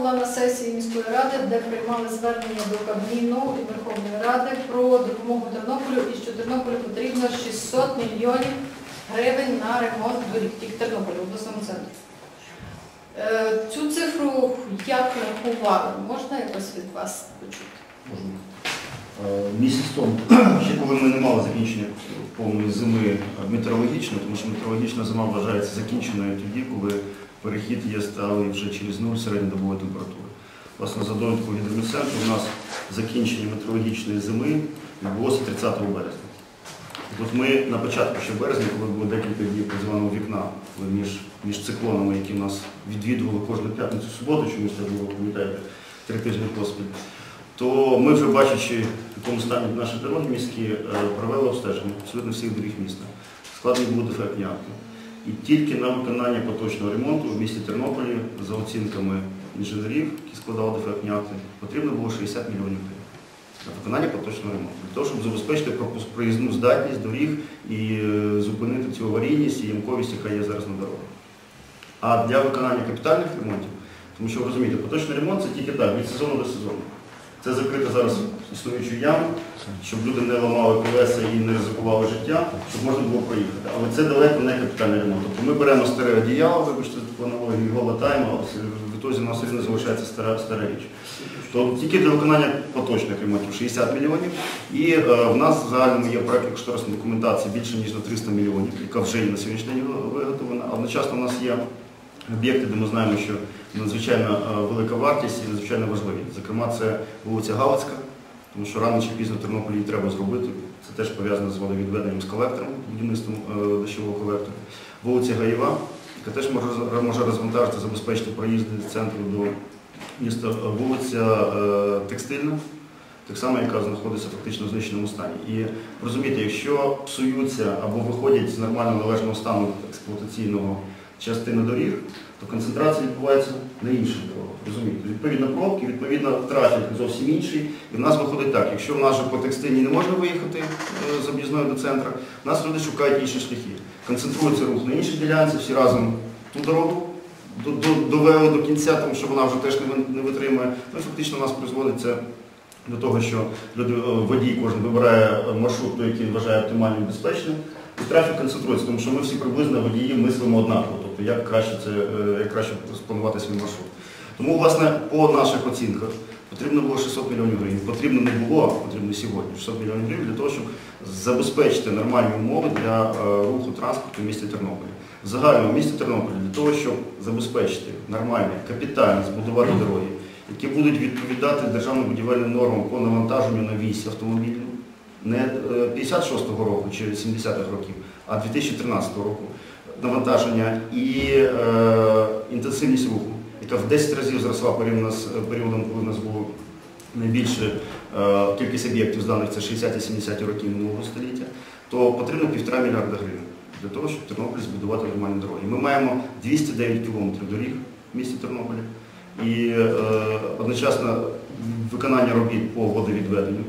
була на сесії міської ради, де приймали звернення до Кабміну і Верховної Ради про допомогу Тернополю і що Тернополю потрібно 600 мільйонів гривень на ремонт доріг тільки Тернополю в обласному центрі. Е, Цю цифру як рахували? Можна якось від вас почути? Можна. Е, Місяць тому, ще коли ми не мали закінчення повної зими е, метеорологічної, тому що метеорологічна зима вважається закінченою тоді, коли перехід є сталий вже через нуль середньодобової температури. Власне, за довідкою гідрометцентру у нас закінчення метеорологічної зими відбулося 30 березня. От ми на початку ще березня, коли було декілька днів так званого вікна між, між циклонами, які нас відвідували кожну п'ятницю суботу, чомусь так було, пам'ятаєте, три тижні поспіль, то ми вже бачачи, в якому стані наші дороги міські, е, провели обстеження абсолютно всіх доріг міста. Складені були дефектні акти. І тільки на виконання поточного ремонту в місті Тернополі, за оцінками інженерів, які складали дефектні акти, потрібно було 60 мільйонів гривень на виконання поточного ремонту. Для того, щоб забезпечити проїзну здатність доріг і е, зупинити цю аварійність і ямковість, яка є зараз на дорогах. А для виконання капітальних ремонтів, тому що ви розумієте, поточний ремонт це тільки так, від сезону до сезону. Це закрити зараз існуючу яму, щоб люди не ламали колеса і не ризикували життя, щоб можна було проїхати. Але це далеко не капітальний ремонт. Тобто ми беремо старе одіяло, вибачте, таку аналогію, його латаємо, а в ітозі у нас рівно залишається стара, стара річ. То тільки для виконання поточних ремонтів 60 мільйонів. І е, в нас в загальному є проєкт кошторисної документації більше ніж на 300 мільйонів, яка вже є на сьогоднішній день виготовлена. А одночасно у нас є об'єкти, де ми знаємо, що надзвичайно е, велика вартість і надзвичайно важливі. Зокрема, це вулиця Галицька, тому що рано чи пізно в Тернополі її треба зробити. Це теж пов'язано з водовідведенням з колектором, будівництвом е, дощового колектора. Вулиця Гаєва, яка теж може, розвантажити, забезпечити проїзди з центру до міста. Вулиця е, Текстильна, так само, яка знаходиться фактично в знищеному стані. І розумієте, якщо псуються або виходять з нормально належного стану експлуатаційного частини доріг, то концентрація відбувається на інших дорогах. Розумієте? Відповідно пробки, відповідно трафік зовсім інший. І в нас виходить так, якщо в нас же по текстильній не можна виїхати е, з об'їзної до центру, в нас люди шукають інші шляхи. Концентрується рух на іншій ділянці, всі разом ту дорогу до- до- довели до кінця, тому що вона вже теж не витримує. Ну і фактично нас призводить це до того, що е, водій кожен вибирає е, маршрут, той, який вважає оптимальним і безпечним. І трафік концентрується, тому що ми всі приблизно водії мислимо однаково, тобто як краще це е, як краще спланувати свій маршрут. Тому, власне, по наших оцінках потрібно було 600 мільйонів гривень. Потрібно не було, а потрібно сьогодні 600 мільйонів гривень для того, щоб забезпечити нормальні умови для е, руху транспорту в місті Тернополі. В загальному в місті Тернополі для того, щоб забезпечити нормальні, капітально збудувати дороги, які будуть відповідати державним будівельним нормам по навантаженню на вісь автомобільну, не е, 56-го року чи 70-х років, а 2013 року навантаження і е, інтенсивність руху, яка в 10 разів зросла порівняно з е, періодом, коли в нас було найбільше е, кількість об'єктів зданих це 60-70 років минулого століття, то потрібно півтора мільярда гривень для того, щоб Тернопіль збудувати нормальні дороги. Ми маємо 209 кілометрів доріг в місті Тернополі. І одночасно виконання робіт по водовідведенню,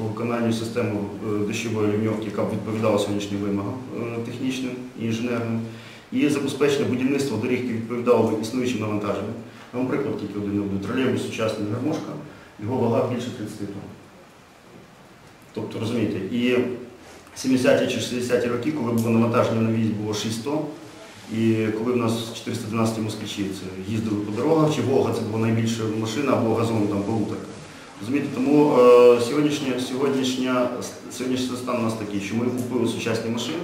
по виконанню системи е, дощової ліньовки, яка б відповідала сьогоднішнім вимогам е, технічним і інженерним, і забезпечення будівництва доріг, які відповідало існуючим навантаженням. Вам приклад тільки один наведу. Тролейбус сучасний гармошка, його вага більше 30 тонн. Тобто, розумієте, і 70-ті чи 60-ті роки, коли було навантаження на вісь було 6 тонн, і коли в нас 412 москвичі їздили по дорогах, чи Волга це була найбільша машина, або газон там полуторка. Розумієте, тому е, сьогоднішня, сьогоднішня, сьогоднішній стан у нас такий, що ми купили сучасні машини,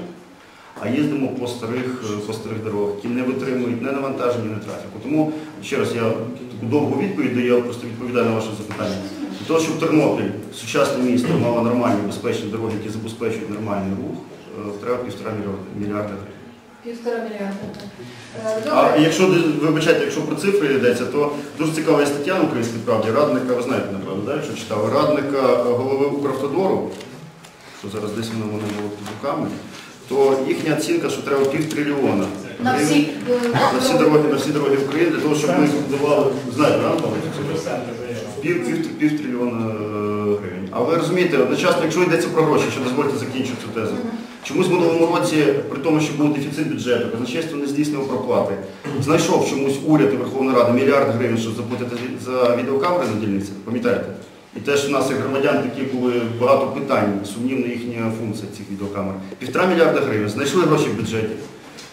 а їздимо по старих, е, по старих дорогах, які не витримують ні навантаження, ні трафіку. Тому ще раз я таку довгу відповідь даю, я просто відповідаю на ваше запитання. Для того, щоб Тернопіль, сучасне місто, мало нормальні, безпечні дороги, які забезпечують нормальний рух, е, треба півтора мільярда гривень. Півтора мільярда. Е, А якщо вибачайте, якщо про цифри йдеться, то дуже цікава є стаття на українській правді, радника, ви знаєте, напевно, да, якщо читали, радника е, голови Укравтодору, що зараз десь воно воно було під руками, то їхня оцінка, що треба півтрильйона На всі, е, на всі дороги, на всі дороги України, для того, щоб ми збудували, знаєте? Пів, пів, пів трильйона гривень. Але ви розумієте, одночасно, якщо йдеться про гроші, що дозвольте закінчити цю тезу, Чомусь в минулому році, при тому, що був дефіцит бюджету, казначейство не здійснило проплати. Знайшов чомусь уряд і Верховна Рада мільярд гривень, щоб заплатити за відеокамери на дільницях, пам'ятаєте? І теж у нас, як громадян, такі були багато питань, сумнівна їхня функція цих відеокамер. Півтора мільярда гривень, знайшли гроші в бюджеті.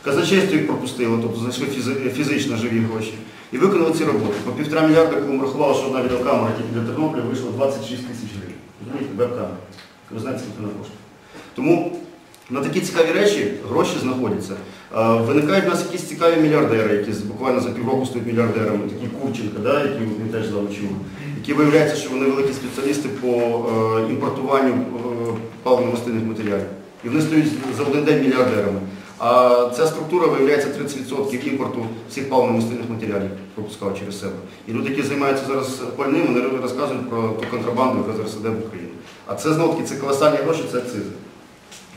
Казначейство їх пропустило, тобто знайшли фізично живі гроші. І виконали ці роботи. По півтора мільярда, коли ми рахували, що одна відеокамера тільки для Тернополя вийшла 26 тисяч гривень. Розумієте, веб-камера. Ви знаєте, скільки вона коштує. Тому на такі цікаві речі гроші знаходяться. Е, Виникають в нас якісь цікаві мільярдери, які буквально за півроку стають мільярдерами, такі Курченка, да, які ми теж залучили, які виявляється, що вони великі спеціалісти по е, імпортуванню е, паливно-мастильних матеріалів. І вони стають за один день мільярдерами. А ця структура виявляється 30% імпорту всіх паливно-мастильних матеріалів пропускав через себе. І люди, які займаються зараз пальним, вони розказують про ту контрабанду, яка зараз іде в Україну. А це знову таки це колосальні гроші, це акцизи.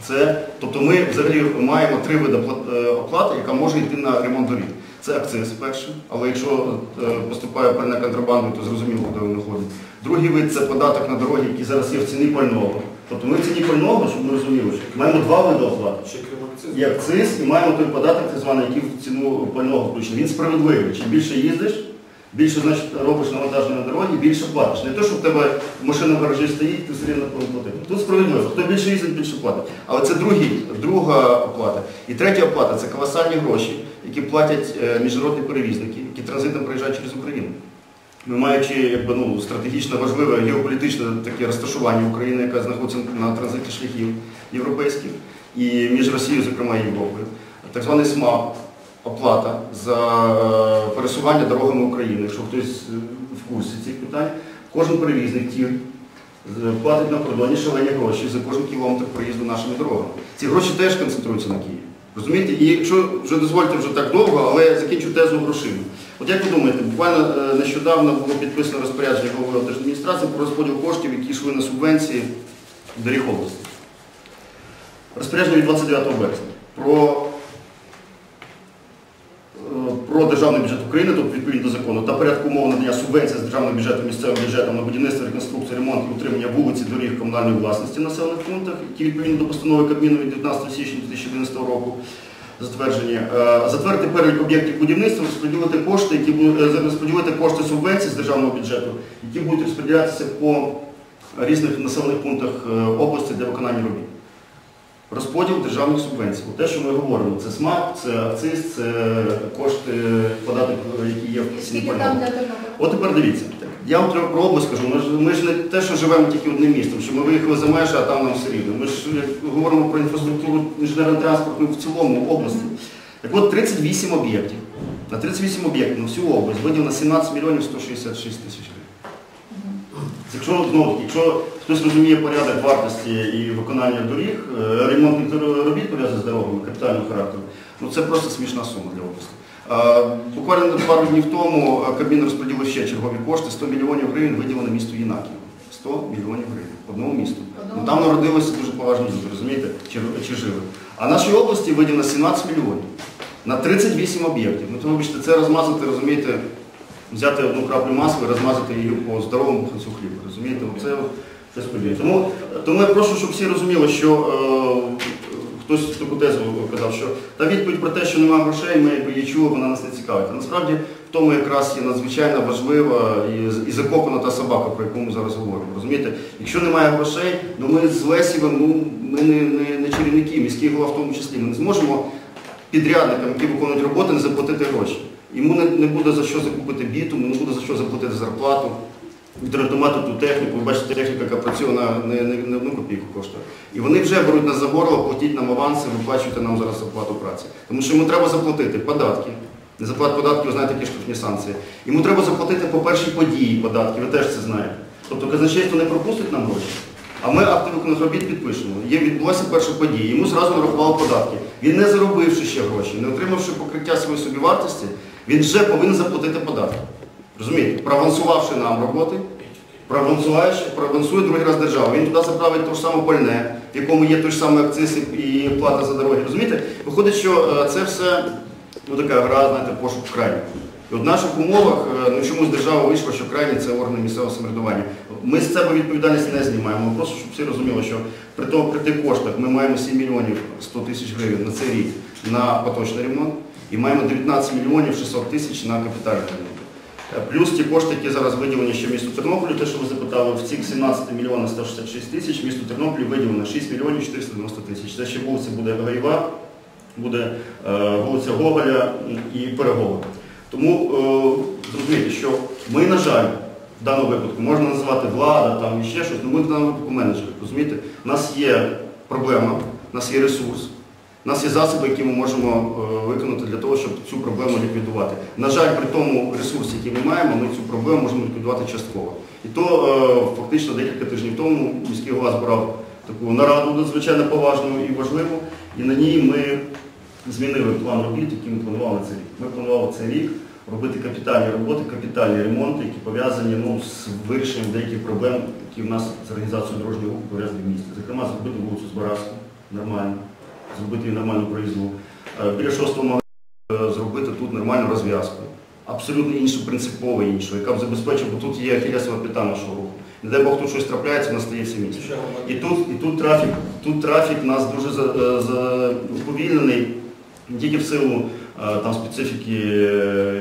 Це, тобто ми взагалі маємо три види е, оплати, яка може йти на ремонт доріг. Це акциз перший, але якщо е, поступає пальне контрабандою, то зрозуміло, куди він ходить. Другий вид це податок на дороги, який зараз є в ціні пального. Тобто ми в ціні пального, щоб ми розуміли, що маємо два види оплати. Є акциз і маємо той податок, так званий, який в ціну пального включений. Він справедливий. Чим більше їздиш, більше значить, робиш навантаження на дорогі, більше платиш. Не те, що в тебе машина в гаражі стоїть, ти все рівно повинен. Тут справедливо. Хто більше їздить, більше платить. Але це другий, друга оплата. І третя оплата це колосальні гроші, які платять е, міжнародні перевізники, які транзитом приїжджають через Україну. Ми маючи якби, ну, стратегічно важливе геополітичне таке розташування України, яка знаходиться на транзиті шляхів європейських, і між Росією, зокрема, Європою. Так званий СМАП, оплата за е, пересування дорогами України, якщо хтось е, в курсі цих питань, кожен перевізник тір платить на кордоні шалені гроші за кожен кілометр проїзду нашими дорогами. Ці гроші теж концентруються на Києві. Розумієте? І якщо вже дозвольте вже так довго, але я закінчу тезу грошима. От як ви думаєте, буквально е, нещодавно було підписано розпорядження голови держадміністрації про розподіл коштів, які йшли на субвенції доріг області. Розпорядження від 29 березня про, про державний бюджет України, тобто відповідно до закону, та порядку умов надання субвенцій з державного бюджету місцевим бюджетом на будівництво, реконструкцію, ремонт і утримання вулиці, доріг комунальної власності в населених пунктах, які відповідно до постанови Кабміну від 19 січня 2011 року затверджені. Е, Затвердити перелік об'єктів будівництва, розподілити кошти, які е, розподілити кошти субвенцій з державного бюджету, які будуть розподілятися по різних населених пунктах е, області для виконання робіт. Розподіл державних субвенцій. Те, що ми говоримо, це СМАП, це акциз, це кошти податок, які є в для Тернополя? От тепер дивіться. Я вам треба про область скажу. Ми ж, ми ж не те, що живемо тільки одним містом, що ми виїхали за межі, а там нам все рівно. Ми ж говоримо про інфраструктуру інженерно-транспортну в цілому області. Так от 38 об'єктів. На 38 об'єктів на всю область виділено 17 мільйонів 166 тисяч. Якщо, ну, якщо хтось розуміє порядок вартості і виконання доріг, е, ремонтних робіт пов'язаних з дорогами капітального характеру, ну це просто смішна сума для області. Буквально пару днів тому е, Кабмін розподілив ще чергові кошти, 100 мільйонів гривень виділено місту Єнаків. 100 мільйонів гривень одному місту. Ну, там народилися дуже поважні люди, розумієте, чи, чи жили. А нашій області виділено 17 мільйонів на 38 об'єктів. Ну, то, вибачте, це розмазати, розумієте, взяти одну краплю масло і розмазати її по здоровому буханцю хліба. Розумієте, от щось подібне. Тому, тому я прошу, щоб всі розуміли, що е, хтось таку тезу казав, що та відповідь про те, що немає грошей, ми її чули, вона нас не цікавить. Насправді в тому якраз є надзвичайно важлива і, і закопана та собака, про яку ми зараз говоримо. Розумієте, якщо немає грошей, ну ми з Лесівим, ну ми не, не, не чарівники, міський голова в тому числі. Ми не зможемо підрядникам, які виконують роботи, не заплатити гроші. Йому не, не буде за що закупити бітум, не буде за що заплатити зарплату, відремонтувати ту техніку. Ви бачите, техніка, яка працює на не, не, не одну копійку коштує. І вони вже беруть на загорло, платіть нам аванси, виплачуйте нам зараз оплату праці. Тому що йому треба заплатити податки. Незаплат податків, ви знаєте, які штрафні санкції. Йому треба заплатити по першій події податки, ви теж це знаєте. Тобто казначейство не пропустить нам гроші. А ми акти виконаних робіт підпишемо. Є відбулася перша подія, йому зразу нарахували податки. Він не заробивши ще гроші, не отримавши покриття своєї собівартості, він вже повинен заплатити податки. Розумієте? Проавансувавши нам роботи, проавансує другий раз держава. Він туди заправить те ж саме пальне, в якому є той ж самий акциз і плата за дороги. Розумієте? Виходить, що е, це все ну, така гра, знаєте, пошук крайнього. І от в наших умовах е, ну, чомусь держава вийшла, що крайні це органи місцевого самоврядування. Ми з себе відповідальність не знімаємо. Просто щоб всі розуміли, що при тому при тих коштах ми маємо 7 мільйонів 100 тисяч гривень на цей рік на поточний ремонт і маємо 19 мільйонів 600 тисяч на капітальний ремонт. Плюс ті кошти, які зараз виділені ще місту Тернополю, те, що ви запитали, в цих 17 мільйонів 166 тисяч, місту Тернополі виділено 6 мільйонів 490 тисяч. Це ще вулиця буде Гаєва, буде е, вулиця Гоголя і Перегова. Тому е, зрозумійте, що ми, на жаль, в даному випадку можна називати влада там і ще щось, але ми в даному випадку менеджери. Розумієте, у нас є проблема, у нас є ресурс, у нас є засоби, які ми можемо е, виконати для того, щоб цю проблему ліквідувати. На жаль, при тому ресурсі, який ми маємо, ми цю проблему можемо ліквідувати частково. І то е, фактично декілька тижнів тому міський голова збирав таку нараду надзвичайно поважну і важливу, і на ній ми змінили план робіт, який ми планували цей рік. Ми планували цей рік робити капітальні роботи, капітальні ремонти, які пов'язані ну, з вирішенням деяких проблем, які в нас з організацією дорожнього руху пов'язані в місті. Зокрема, зробити вулицю Збаразьку нормально, зробити нормальну проїзду. Е, Біля шостого магазину е, зробити тут нормальну розв'язку. Абсолютно іншу, принципово іншу, яка б забезпечила, бо тут є ахілесова п'ята нашого руху. Не дай Бог тут щось трапляється, в нас стає місце. І тут, і тут трафік, тут трафік у нас дуже е, уповільнений не тільки в силу там, специфіки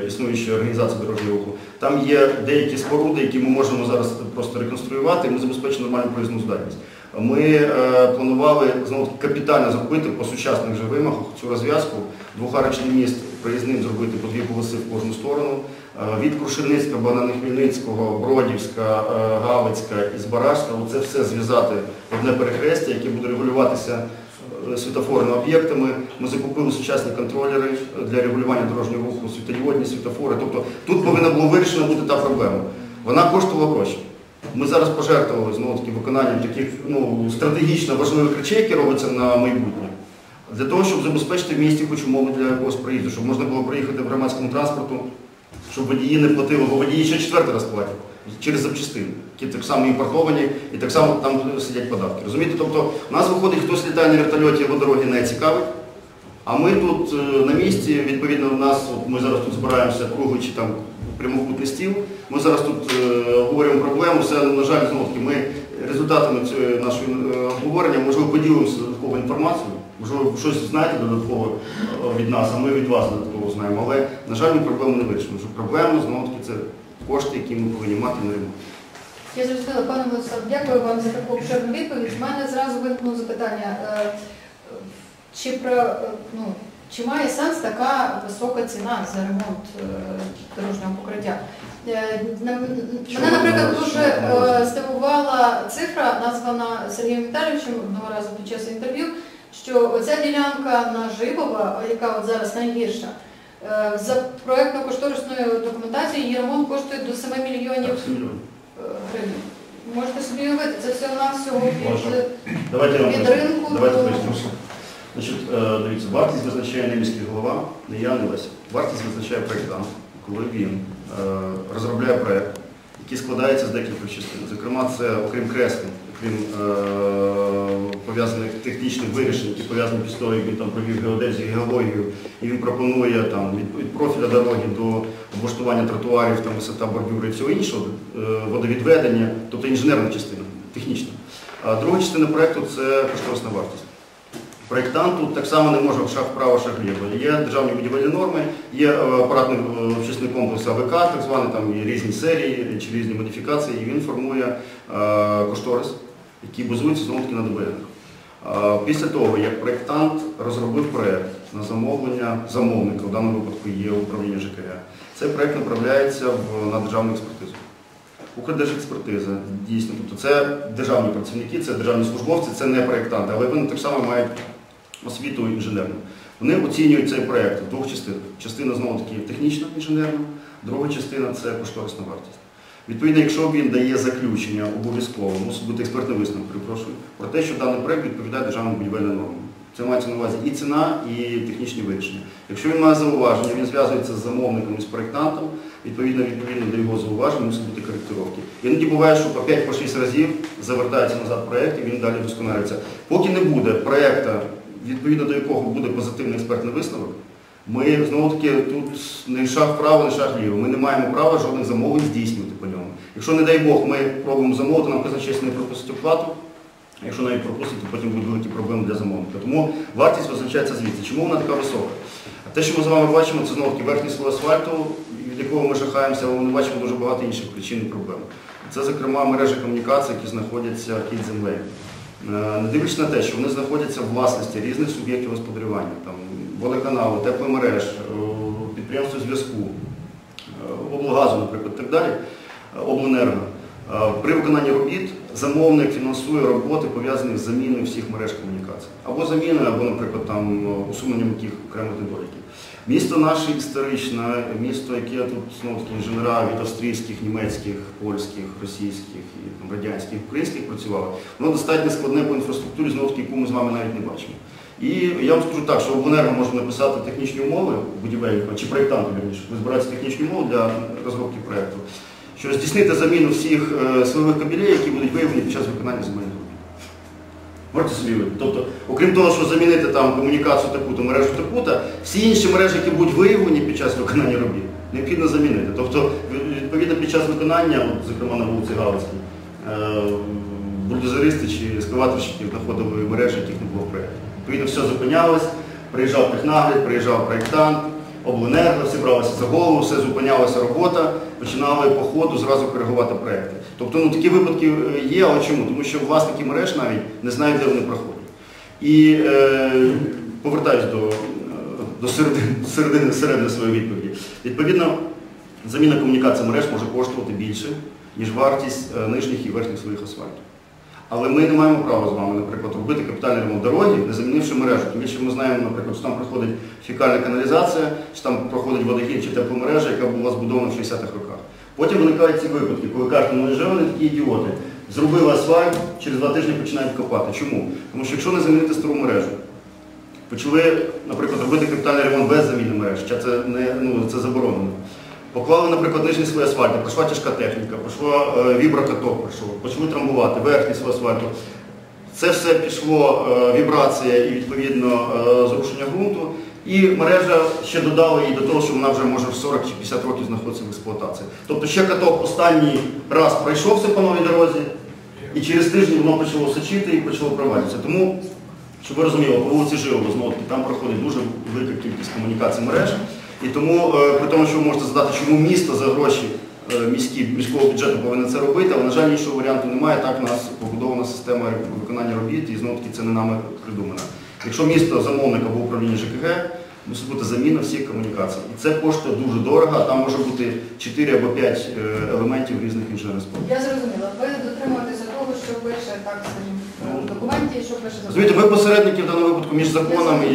існуючої організації дорожнього руху. Там є деякі споруди, які ми можемо зараз просто реконструювати, і ми забезпечимо нормальну проїзну здатність. Ми е, планували знову капітально зробити по сучасних же вимогах цю розв'язку, двохарочний міст проїзним зробити по дві полоси в кожну сторону. Е, Від Крушельницька, Богдана Хмельницького, Бродівська, е, Галицька і Збаражська, це все зв'язати в одне перехрестя, яке буде регулюватися світофорними об'єктами. Ми закупили сучасні контролери для регулювання дорожнього руху, світодіодні світофори. Тобто тут повинна була вирішена бути та проблема. Вона коштувала гроші. Ми зараз пожертвували знову таки виконанням таких ну, стратегічно важливих речей, які робляться на майбутнє. Для того, щоб забезпечити в місті хоч умови для якогось проїзду, щоб можна було проїхати в громадському транспорту, щоб водії не платили, бо водії ще четвертий раз платять через запчастини, які так само імпортовані і так само там сидять податки. Розумієте? Тобто у нас виходить, хтось літає на вертольоті, його дороги не цікавить. А ми тут е, на місці, відповідно, у нас, от ми зараз тут збираємося круглий чи там прямокутний стіл. Ми зараз тут е, говоримо проблему, все, на жаль, знову ми результатами цього нашого е, обговорення, можливо, поділимося додатковою інформацією, можливо, щось знаєте додатково е, від нас, а ми від вас додатково знаємо. Але, на жаль, ми проблему не вирішимо. Що проблема, знову таки, це кошти, які ми повинні мати на ремонт. Я зрозуміла, пане Владислав, дякую вам за таку обширну відповідь. У мене зразу виникнуло запитання, чи, про, ну, чи має сенс така висока ціна за ремонт е, дорожнього покриття? Е, Мене, наприклад, дуже е, здивувала цифра, названа Сергієм Віталійовичем одного разу під час інтерв'ю, що оця ділянка на Жибова, яка от зараз найгірша, за проєктно-кошторисною документацією її ремонт коштує до 7 мільйонів Так, 7 мільйонів. гривень. Можете собі уявити, це все у нас всього від, від ринку Давайте до... Значить, е, дивіться, вартість визначає не міський голова, не я, не Леся. Вартість визначає проєктант, коли він е, розробляє проєкт, який складається з декількох частин. Зокрема, це окрім креслень, окрім е, пов'язаних технічних вирішень, які пов'язані після того, як він там провів геодезію, геологію, і він пропонує там від, профіля дороги до облаштування тротуарів, там висота бордюри і всього іншого, водовідведення, тобто інженерна частина, технічна. А друга частина проєкту це кошторисна вартість. Проєктант тут так само не може в шаг вправо, шаг вліво. Є державні будівельні норми, є е, апаратний е, общественний комплекс АВК, так званий, там є різні серії чи різні модифікації, і він формує е, кошторис, який базується знову таки на ДБН. Після того, як проєктант розробив проєкт на замовлення замовника, в даному випадку є управління ЖКГ, цей проєкт направляється на державну експертизу. Укрдержекспертиза, дійсно, тобто це державні працівники, це державні службовці, це не проєктанти, але вони так само мають освіту інженерну. Вони оцінюють цей проєкт в двох частинах. Частина знову таки технічна інженерна, друга частина це кошторисна вартість. Відповідно, якщо він дає заключення обов'язково, мусить бути експертний висновок, перепрошую, про те, що даний проєкт відповідає державним будівельним нормам. Це мається на увазі і ціна, і технічні вирішення. Якщо він має зауваження, він зв'язується з замовником і з проєктантом, відповідно, відповідно до його зауважень мусить бути коректировки. Іноді буває, що по 5-6 разів завертається назад проєкт і він далі досконалюється. Поки не буде проєкта, відповідно до якого буде позитивний експертний висновок, Ми знову таки тут не шаг вправо, не шаг вліво. Ми не маємо права жодних замовлень здійснювати по ньому. Якщо, не дай Бог, ми пробуємо замовити, нам казначейство не пропустить оплату. Якщо навіть пропустить, то потім будуть великі проблеми для замовника. Тому вартість визначається звідси. Чому вона така висока? А те, що ми з вами бачимо, це знову таки верхній слой асфальту, від якого ми жахаємося, але ми бачимо дуже багато інших причин і проблем. Це, зокрема, мережі комунікацій, які знаходяться під землею. Е, Не дивлячись на те, що вони знаходяться в власності різних суб'єктів господарювання, там водоканалу, тепломереж, е, підприємства зв'язку, е, облгазу, наприклад, так далі, обленерго. При виконанні робіт замовник фінансує роботи, пов'язані з заміною всіх мереж комунікацій. Або заміною, або, наприклад, там, усуненням яких окремих недоліків. Місто наше історичне, місто, яке тут знову таки інженера від австрійських, німецьких, польських, російських, і, там, радянських, українських працювало, воно достатньо складне по інфраструктурі, знову таки, яку ми з вами навіть не бачимо. І я вам скажу так, що обленерго може написати технічні умови будівельника чи проєктанту, вірніше, ви збираєте технічні умови для розробки проєкту, що здійснити заміну всіх е, силових кабелей, які будуть виявлені під час виконання земельних. Можете собі уявити? Тобто, окрім того, що замінити там комунікацію таку-то, мережу таку-то, всі інші мережі, які будуть виявлені під час виконання робіт, необхідно замінити. Тобто, відповідно, під час виконання, от, зокрема на вулиці Галицькій, е, бульдозеристи чи ескаваторщики знаходили мережі, яких не було в проєкті. Відповідно, все зупинялось, приїжджав технагляд, приїжджав проєктант, обленерго, всі бралися за голову, все зупинялася робота, починали по ходу зразу коригувати проєкти. Тобто ну, такі випадки е, є, але чому? Тому що власники мереж навіть не знають, де вони проходять. І е, повертаюсь до, е, до середини, середини, середини своєї відповіді. Відповідно, заміна комунікації мереж може коштувати більше, ніж вартість е, нижніх і верхніх слоїв асфальту. Але ми не маємо права з вами, наприклад, робити капітальний ремонт дороги, не замінивши мережу. Тим більше ми знаємо, наприклад, що там проходить фікальна каналізація, що там проходить водогін чи тепломережа, яка була збудована в 60-х роках. Потім виникають ці випадки, коли кажуть, ну невже вони такі ідіоти. Зробили асфальт, через два тижні починають копати. Чому? Тому що якщо не замінити стару мережу, почали, наприклад, робити капітальний ремонт без заміни мереж, це, не, ну, це заборонено. Поклали, наприклад, нижній слой асфальту, прийшла тяжка техніка, прийшло е, віброкаток, прийшов, почали трамбувати, верхній слой асфальту. Це все пішло е, вібрація і відповідно е, зрушення ґрунту. І мережа ще додала її до того, що вона вже може в 40 чи 50 років знаходиться в експлуатації. Тобто ще каток останній раз пройшовся по новій дорозі, і через тиждень воно почало сочити і почало провалюватися. Тому, щоб ви розуміли, по вулиці Жилова, знову там проходить дуже велика кількість комунікацій мереж. І тому, е, при тому, що ви можете задати, чому місто за гроші е, міські, міського бюджету повинно це робити, але, на жаль, іншого варіанту немає. Так у нас побудована система виконання робіт, і знову таки це не нами придумано. Якщо місто замовник або управління ЖКГ, мусить бути заміна всіх комунікацій. І це коштує дуже дорого, там може бути 4 або 5 е, елементів різних інженерних споруд. Я зрозуміла. Ви дотримуєтеся того, що пише, так скажімо, в документі, що пише закон. Розумієте, ви посередники в даному випадку між законом і,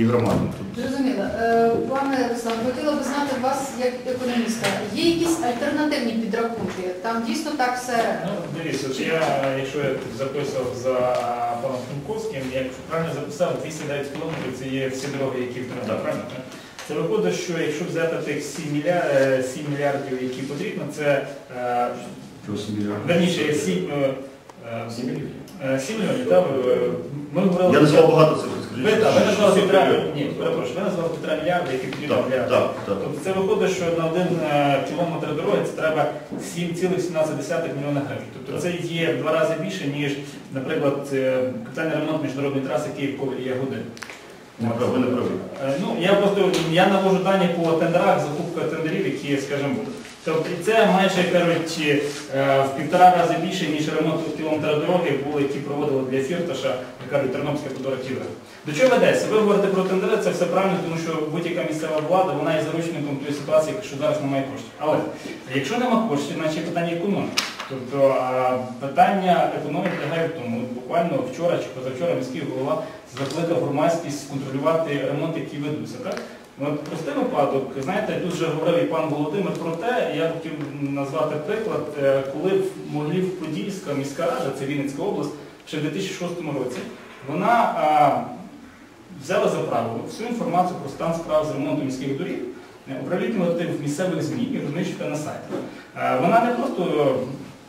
і громадою. Зрозуміло. Е, Пане Руслан, хотіла би знати вас як економіста. Є якісь альтернативні підрахунки? Там дійсно так все. Ну, дивіться, от я, якщо я тут записував за паном Франковським, я якщо правильно записав, 209 кілометрів це є всі дороги, які в Тернопіль, правильно? Це виходить, що якщо взяти тих 7 мільярдів, 7 мільярдів, які потрібно, це е, верніше 7, е, е, 7 мільйонів. так, Ми говорили. Я назвав багато цифр, Ви, скажіть. так, ви назвали півтора, ні, перепрошую, ви назвали півтора мільярда, Так, так, так. Тобто це виходить, що на один е, кілометр дороги це треба 7,17 мільйона гривень. Тобто це є в два рази більше, ніж, наприклад, е, капітальний ремонт міжнародної траси Київ-Ковель Ягодин. Не прав- Ви не праві. Е, Ну, я просто я навожу дані по тендерах, закупка тендерів, які, скажімо, тобто це майже кажуть, е, в півтора рази більше, ніж ремонт кілометра дороги були, які проводили для Фірташа, як кажуть, Тернопільська федератива. До чого ведеться? Ви говорите про тендери, це все правильно, тому що будь-яка місцева влада, вона є заручником тої ситуації, що зараз немає коштів. Але якщо нема коштів, значить питання економіки. Тобто питання економіки лягає в тому, буквально вчора чи позавчора міський голова закликав громадськість контролювати ремонт, який ведуться. Так? Простий випадок, знаєте, тут вже говорив і пан Володимир про те, я хотів назвати приклад, е, коли в Могилів-Подільська міська рада, це Вінницька область, ще в 2006 році, вона а, взяла за правило всю інформацію про стан справ з ремонту міських доріг, е, оприлюднювати в місцевих ЗМІ і розміщувати на сайті. Е, Вона не просто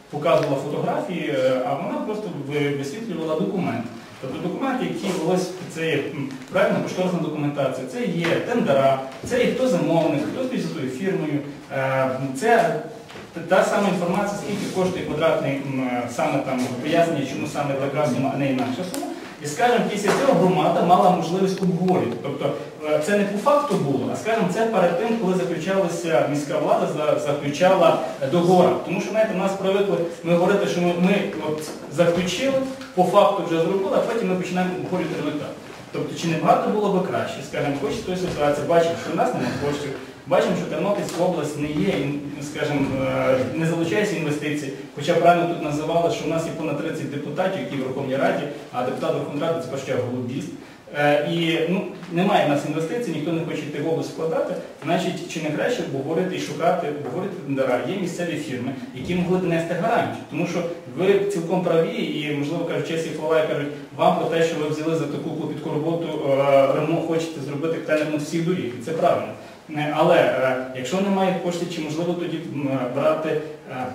показувала фотографії, а вона просто висвітлювала документ. Тобто документи, які ось це є м, проектна кошторисна документація, це є тендера, це є хто замовник, хто з тою фірмою, е, це та- сама інформація, скільки коштує квадратний саме там пояснення, чому саме така сума, а не інакша сума. І скажімо, після цього громада мала можливість обговорити. Тобто е, це не по факту було, а скажімо, це перед тим, коли заключалася міська влада, заключала договори. Тому що знаєте, нас привикли ми говорити, що ми, ми от заключили, по факту вже зробили, а потім ми починаємо обговорювати результат. Тобто, чи не багато було би краще, скажімо, хоч з тої ситуації, бачимо, що в нас немає коштів, бачимо, що Тернопільська область не є, скажімо, е, не залучається інвестицій. Хоча правильно тут називали, що в нас є понад 30 депутатів, які в Верховній Раді, а депутат Верховної Ради це перше голубіст. Е, І ну, немає в нас інвестицій, ніхто не хоче йти в область вкладати, значить, чи не краще обговорити і шукати, обговорити тендера. Є місцеві фірми, які могли б нести гарантію. Тому що ви цілком праві і, можливо, кажуть, чесі хвала і кажуть, вам про те, що ви взяли за таку клопітку роботу, е, ремонт хочете зробити ремонт всіх доріг. Це правильно. Е, Але е, якщо немає коштів, чи можливо тоді брати, е,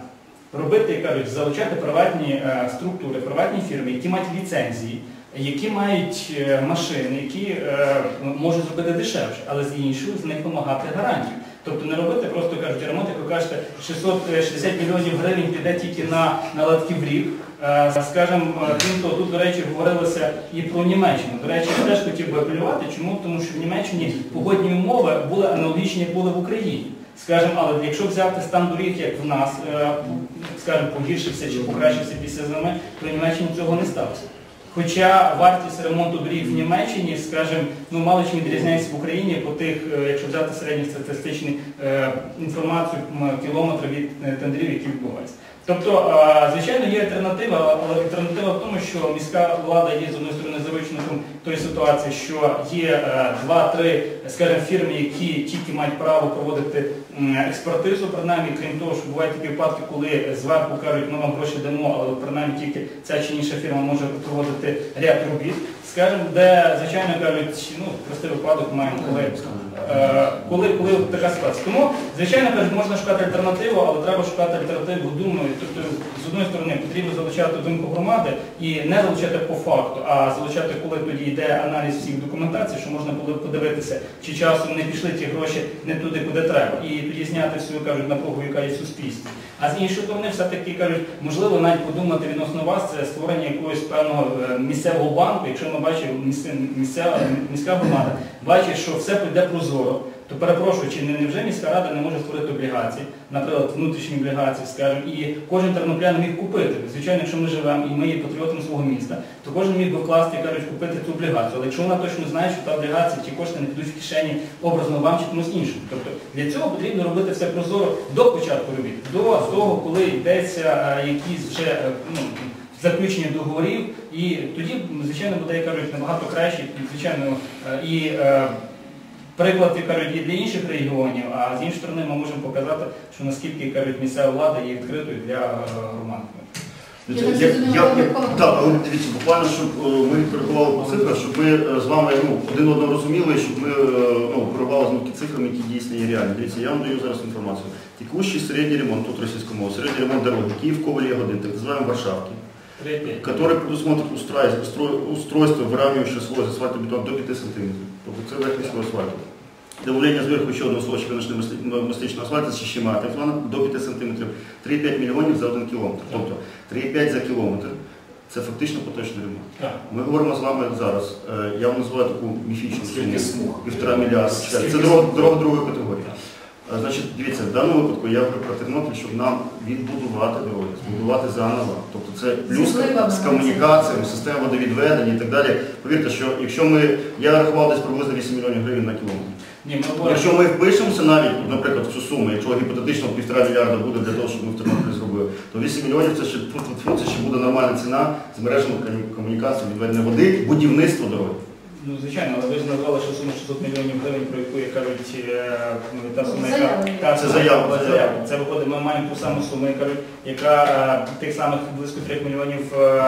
робити, кажуть, залучати приватні е, структури, приватні фірми, які мають ліцензії, які мають е, машини, які е, можуть зробити дешевше, але з іншого з них вимагати гарантію. Тобто не робити просто кажуть, ремонт, як ви кажете, 660 мільйонів гривень піде тільки на наладки в рік. Е, Скажімо, е, крім того, тут, до речі, говорилося і про Німеччину. До речі, я теж хотів би апелювати. Чому? Тому що в Німеччині погодні умови були аналогічні, як були в Україні. Скажімо, але якщо взяти стан доріг, як в нас, е, скажімо, погіршився чи покращився після зими, то в Німеччині цього не сталося. Хоча вартість ремонту доріг в Німеччині, скажімо, ну мало чим відрізняється в Україні по тих, е, якщо взяти середньостатистичну е, інформацію кілометри від е, тендерів, які відбуваються. Тобто, звичайно, є альтернатива, але альтернатива в тому, що міська влада є з одної сторони заручником тої ситуації, що є е, два-три, скажімо, фірми, які тільки мають право проводити експертизу, принаймні, крім того, що бувають такі випадки, коли зверху кажуть, ми вам гроші дамо, але принаймні тільки ця чи інша фірма може проводити ряд робіт. Скажімо, де, звичайно, кажуть, ну, простий випадок маємо, коли, е, коли, коли така ситуація. Тому, звичайно, можна шукати альтернативу, але треба шукати альтернативу думаю. Тобто, з одної сторони, потрібно залучати думку громади і не залучати по факту, а залучати, коли тоді йде аналіз всіх документацій, що можна було подивитися, чи часом не пішли ті гроші не туди, куди треба. І тоді зняти всю, кажуть, напругу, яка є в суспільстві. А з іншої сторони, все-таки кажуть, можливо, навіть подумати відносно вас, це створення якогось певного е, місцевого банку, якщо ми бачимо місцева, міська громада, бачить, що все піде прозоро, то перепрошую, чи не невже міська рада не може створити облігації, наприклад, внутрішні облігації, скажімо, і кожен тернополян міг купити. Звичайно, якщо ми живемо і ми є патріотами свого міста, то кожен міг би вкласти, кажуть, купити цю облігацію. Але якщо вона точно знає, що та облігація, ті кошти не підуть в кишені образно вам чи комусь іншому. Тобто для цього потрібно робити все прозоро до початку робіт, до того, коли йдеться е, якісь вже е, ну, заключення договорів, і тоді, звичайно, буде, як кажуть, набагато краще, звичайно, е, і приклад, як кажуть, і для інших регіонів, а з іншої сторони ми можемо показати, що наскільки кажуть, місцева влада є відкритою для е, громад. Дивіться, Я я- я- я- Так, але дивіться, буквально, щоб е, ми перебували по цифрах, щоб ми е, з вами ну, один одного розуміли, щоб ми ну, перебували з ними цифрами, які дійсно є реальні. Дивіться, я вам даю зараз інформацію. Текущий середній ремонт, тут російською мовою, середній ремонт дороги, Київ, Коваль, Ягодин, так називаємо Варшавки, 3-5. который предусмотрит устройство выравнивающего слой асфальтобетона до 5 см. Тобто це верхній слой асфальту. Добавлення зверху ще одного слочка мастичного асфальту з так звано до 5 см. 3,5 мільйонів за один кілометр. Тобто 3,5 за кілометр. Це фактично поточний ремонт. Ми говоримо з вами зараз. е, Я вам називаю таку міфічну ціну, Півтора мільярда. Це дорога другої категорії. Значить, дивіться, в даному випадку я говорю про Тернопіль, щоб нам відбудувати дороги, збудувати заново. Тобто це плюс З комунікаціями, система водовідведення і так далі. Повірте, що якщо ми, я рахував десь приблизно 8 мільйонів гривень на кілометр. Ні, ми. Якщо ми впишемося навіть, наприклад, в цю суму, якщо гіпотетично півтора мільярда буде для того, щоб ми в Тернополі зробили, то 8 мільйонів це ще, це ще буде нормальна ціна з мережами комунікації, відведення води, будівництво дороги. Ну, звичайно, але ви ж назвали, що сума 600 мільйонів гривень, про яку як кажуть, е, ну, та сума, яка Заява. та, Це заява, та, заява. Це виходить, ми маємо ту саму суму, як кажуть, яка е, тих самих близько 3 мільйонів е,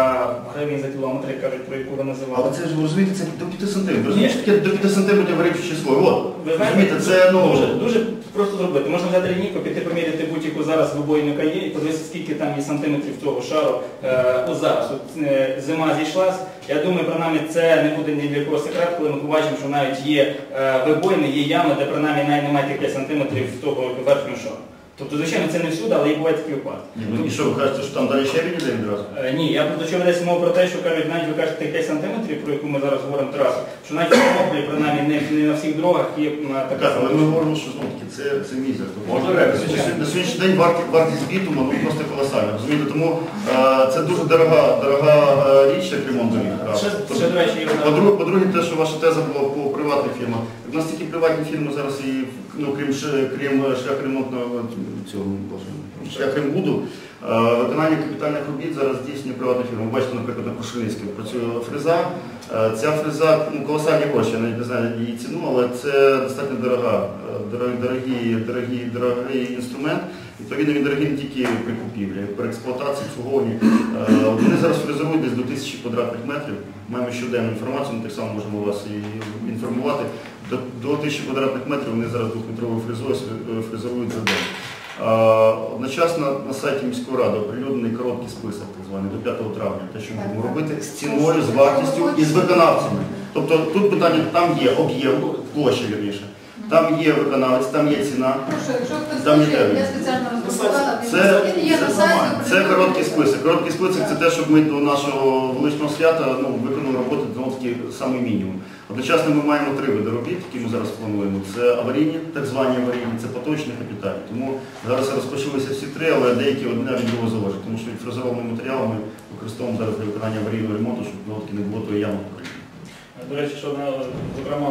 гривень за кілометр, як кажуть, про яку ви називали. Але це ж ви розумієте, це до 5 сантиметрів. Розумієте, таке до 5 сантиметрів вирішує число. От, Ви розумієте, це ну, дуже, дуже просто зробити. Можна взяти лінійку, піти поміряти будь-яку зараз вибойника є і подивитися, скільки там є сантиметрів того шару. Е, зараз. От, зима зійшлась. Я думаю, принаймні це не буде ні для кого секрет, коли ми побачимо, що навіть є вибойни, вибоїни, є ями, де принаймні навіть немає тих 5 з того верхнього шару. Тобто, звичайно, це не всюди, але і бувають такі випадки. Ні, ну і що ви кажете, що там далі ще він іде відразу? Е, Ні, я про що ведеться мова про те, що кажуть, навіть ви кажете 5 сантиметрів, про яку ми зараз говоримо трасу, що навіть в Тернополі, принаймні не, не на всіх дорогах є м, така Так, але ми говоримо, що знову таки це, це мізер. Тобто, Можна на звичайно. На сьогоднішній день вартість, вартість бітуму ну, просто колосальна. Розумієте, тому е, це дуже дорога, дорога е, річ, як ремонт доріг. Ще, Тобто, ще, до речі, є одна- По-друге, по-друге, те, що ваша теза була по приватних фірмах. У нас такі приватні фірми зараз і ну, крім крім шлях ремонтного цього боже, шлях рембуду, е, виконання капітальних робіт зараз здійснює приватна фірма. Ви Бачите, наприклад, на Кошелинській працює фреза. Е, Ця фреза ну, колосальні гроші, я навіть не знаю її ціну, але це достатньо дорога, е, дорогі, дорогі, дорогий інструмент. Відповідно, він дорогий не тільки при купівлі, при експлуатації, обслуговуванні. Е, Вони зараз фрезерують десь до тисячі квадратних метрів. Маємо щоденну інформацію, ми так само можемо вас і інформувати. До, до тисячі квадратних метрів вони зараз двохметровою фрезою е, фрезерують за день. Одночасно на сайті міської ради оприлюднений короткий список, так званий, до 5 травня, те, що ми будемо робити з ціною, з вартістю і з виконавцями. Тобто тут питання, там є об'єм, площа вірніше, там є виконавець, там є ціна. Там хоче, треба. я спеціально Це- є. Це короткий список. Короткий список це те, щоб ми до нашого величного свята ну, виконали роботи таки самий мінімум. Одночасно ми маємо три види робіт, які ми зараз плануємо. Це аварійні, так звані аварійні, це поточні капітальні. Тому зараз розпочалися всі три, але деякі одне від другого залежать, тому що фрезерованими матеріалами використовуємо зараз для виконання аварійного ремонту, щоб знову не було тої ями. До речі, що на- зокрема